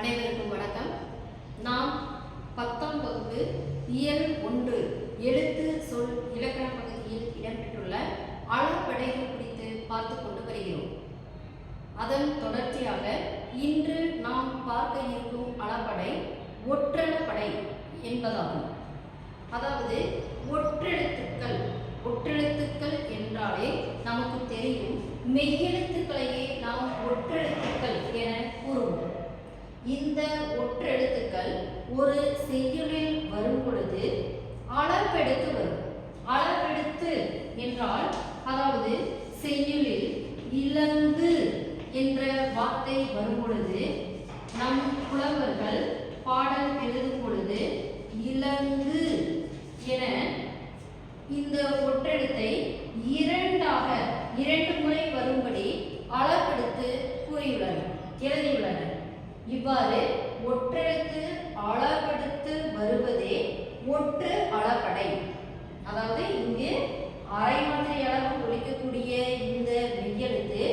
அனைவருக்கும் வணக்கம். நாம் பத்தாம் வகுப்பு இயல் ஒன்று எழுத்து சொல் இலக்கண பகுதியில் இடம்பெற்றுள்ள அளப்படைகள் குறித்து பார்த்து கொண்டு வருகிறோம். அதன் தொடர்ச்சியாக இன்று நாம் பார்க்க இருக்கும் அளப்படை ஒற்றளப்படை என்பதாகும். அதாவது ஒற்றெழுத்துக்கள் ஒற்றெழுத்துக்கள் என்றாலே நமக்கு தெரியும் மெய்யெழுத்துக்களையே நாம் ஒற்றெழுத்து இந்த ஒற்றெழுத்துக்கள் ஒரு செய்யுளில் வரும் பொழுது அளப்பெடுத்து வரும். அளப்பெடுத்து என்றால் அதாவது செய்யுளில் இழந்து என்ற வார்த்தை வரும் பொழுது நம் புலவர்கள் பாடல் எழுதும் பொழுது இலங்கு என இந்த ஒற்றெழுத்தை இரண்டாக இரண்டு முறை வரும்படி அளவெடுத்து கூறியுள்ளனர் எழுதியுள்ளனர் இவ்வாறு ஒற்றெழுத்து அளவெடுத்து வருவதே ஒற்று அளபடை அதாவது இங்கு அரை மாத்திரை அளவு ஒழிக்கக்கூடிய இந்த மெய்யெழுத்து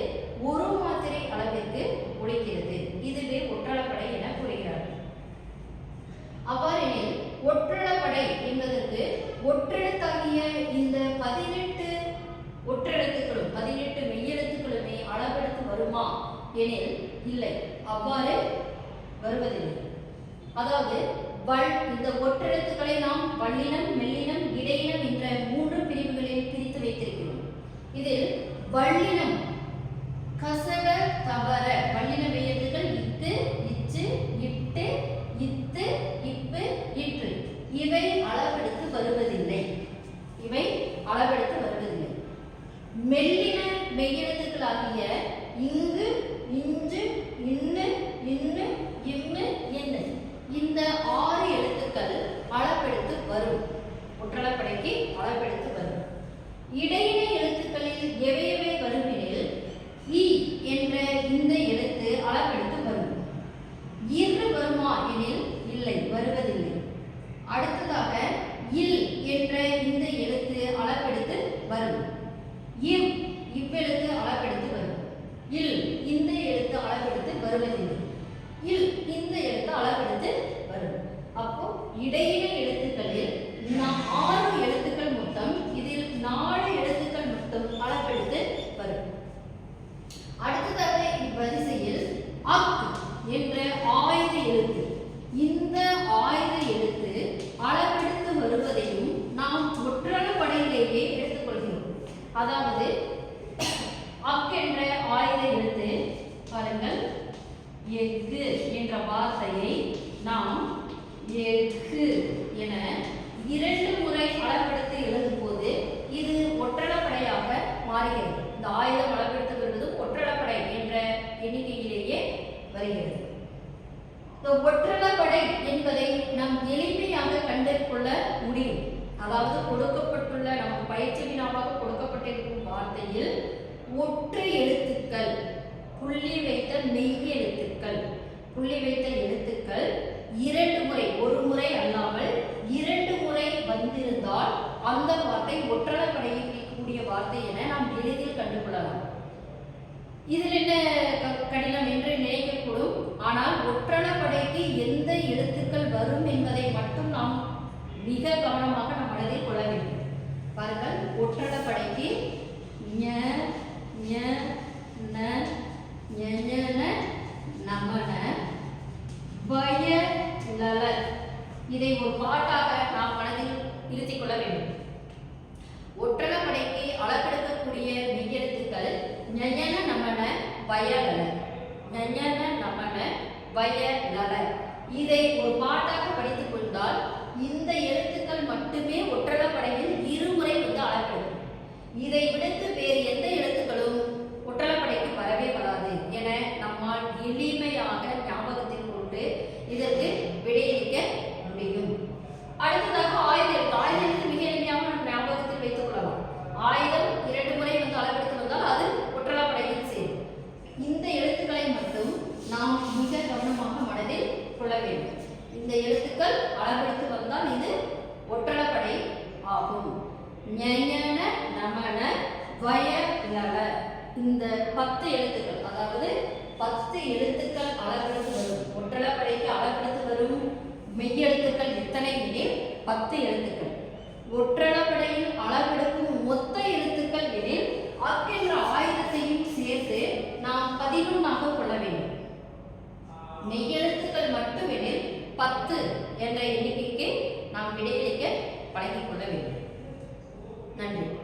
ஒரு மாத்திரை அளவிற்கு ஒழிக்கிறது. இதுவே ஒற்றளப்படை என கூறுகிறார்கள். அவ்வாறெனில் ஒற்றளப்படை என்பதற்கு ஒற்றெழுத்தாகிய இந்த பதினெட்டு ஒற்றெழுத்துக்களும் பதினெட்டு மெய்யெழுத்துக்களுமே அளவெடுத்து வருமா எனில் இல்லை. அவ்வாறு வருவதில்லை. அதாவது வள் இந்த ஒற்றெழுத்துக்களை நாம் வல்லினம் மெல்லினம் இடையினம் என்ற மூன்று பிரிவுகளில் பிரித்து வைத்திருக்கிறோம். இதில் வல்லினம் கசட தவற வல்லின மெய்யெழுத்துக்கள் இத்து இச்சு இட்டு இத்து இப்பு இற்று இவை அளவெடுத்து வருவதில்லை இவை அளவெடுத்து வருவதில்லை மெல்லின மெய்யெழுத்துக்களாகிய இங்கு இஞ்சு இன்னு இன்னு இம்மு இன்னு இந்த ஆறு எழுத்துக்கள் அளவெடுத்து வரும் ஒற்றளப்படைக்கு அளவெடுத்து வரும் இடையின எழுத்துக்களில் எவை எவை வரும் எனில் இ என்ற இந்த எழுத்து அளவெடுத்து வரும் இரு வருமா எனில் இல்லை வருவதில்லை அடுத்ததாக இல் என்ற இந்த எழுத்து அளவெடுத்து வரும். இவ் இவ்வெழுத்து அளவெடுத்து வரும். இல் இந்த எழுத்து அளவெடுத்து வருவதில்லை. இல் இந்த எழுத்து அளவெடுத்து வரும். அப்போ இடையில எழுத்துக்களில் ஆறு எழுத்துக்கள் மொத்தம் இதில் நாலு எழுத்துக்கள் மொத்தம் அளவெடுத்து வரும். அடுத்ததாக இவ்வரிசையில் அக் என்ற ஆயுத எழுத்து இந்த ஆயுத எழுத்து அளவெடுத்து வருவதையும் நாம் ஒற்றளப்படையிலேயே எடுத்துக்கொள்கிறோம் அதாவது அக் என்ற ஆயுத எழுத்து பாருங்கள் எஃகு என்ற வார்த்தையை நாம் எஃகு என இரண்டு முறை அளவெடுத்து எழுதும்போது இது ஒற்றளப்படையாக மாறுகிறது. இந்த ஆயுதம் அளவெடுத்து வருவது ஒற்றளப்படை என்ற எண்ணிக்கையிலேயே வருகிறது. இந்த ஒற்றளப்படை என்பதை நாம் எளிமையாக கண்டு கொள்ள முடியும். அதாவது கொடுக்கப்பட்டுள்ள நமக்கு பயிற்சி வினாவாக கொடுக்கப்பட்டிருக்கும் வார்த்தையில் ஒற்றை எழுத்துக்கள் புள்ளி வைத்த மெய் எழுத்துக்கள். புள்ளி வைத்த எழுத்துக்கள் இரண்டு முறை ஒரு முறை அல்லாமல் இரண்டு முறை வந்திருந்தால் அந்த வார்த்தை ஒற்றளப்படையை குறிக்கக்கூடிய வார்த்தை என நாம் எளிதில் கண்டுகொள்ளலாம். இதில் என்ன க- கடினம் என்று நினைக்கக்கூடும். ஆனால் ஒற்றளப்படைக்கு எந்த எழுத்துக்கள் வரும் என்பதை மட்டும் நாம் மிக கவனமாக நம் மனதில் கொள்ள வேண்டும். பாருங்கள் ஒற்றளப்படைக்கு ஞ ஞ ந நமன வய லல இதை ஒரு பாட்டாக நாம் மனதில் இருத்திக் கொள்ள வேண்டும். ஒற்றளப்படைக்கு அளப்பெடுக்கக்கூடிய மெய்யெழுத்துக்கள் ஞஞன நமன வயலல ஞஞன நமன வயலல இதை ஒரு பாட்டாக படித்துக் கொண்டால் இந்த எழுத்துக்கள் மட்டுமே ஒற்றளப்படையில் இருமுறை வந்து அளப்படும் இதை விடுத்து வேறு எந்த எழுத்துக்களும் ஒற்றளப்படைக்கு வரவே வராது என நம்மால் எளிமையாக ஞாபகத்தில் கொண்டு இதற்கு விடையளிக்க முடியும். அடுத்ததாக ஆயுதம். எழுத்து மிக எளிமையாக நம் ஞாபகத்தில் வைத்துக் கொள்ளலாம். ஆயுதம் இரண்டு முறை வந்து அளவெடுத்து வந்தால் அது ஒற்றளப்படையில் சேரும். இந்த எழுத்துக்களை மட்டும் நாம் மிக கவனமாக மனதில் கொள்ள வேண்டும். இந்த எழுத்துக்கள் அளவெடுத்து வந்தால் இது ஒற்றளப்படை ஆகும். ஞன நமன வய லவ இந்த பத்து எழுத்துக்கள் அதாவது பத்து எழுத்துக்கள் அளவெடுத்து வரும். ஒற்றளப்படைக்கு அளவெடுத்து வரும் மெய்யெழுத்துக்கள் எத்தனை எனில் பத்து எழுத்துக்கள். ஒற்றளப்படையில் அளவெடுக்கும் மொத்த எழுத்துக்கள் எனில் ஆக்கின்ற ஆயுதத்தையும் சேர்த்து நாம் பதினொன்றாக கொள்ள வேண்டும். மெய்யெழுத்துக்கள் மட்டுமெனில் பத்து என்ற எண்ணிக்கைக்கு நாம் விடையளிக்க பழகிக்கொள்ள வேண்டும். நன்றி.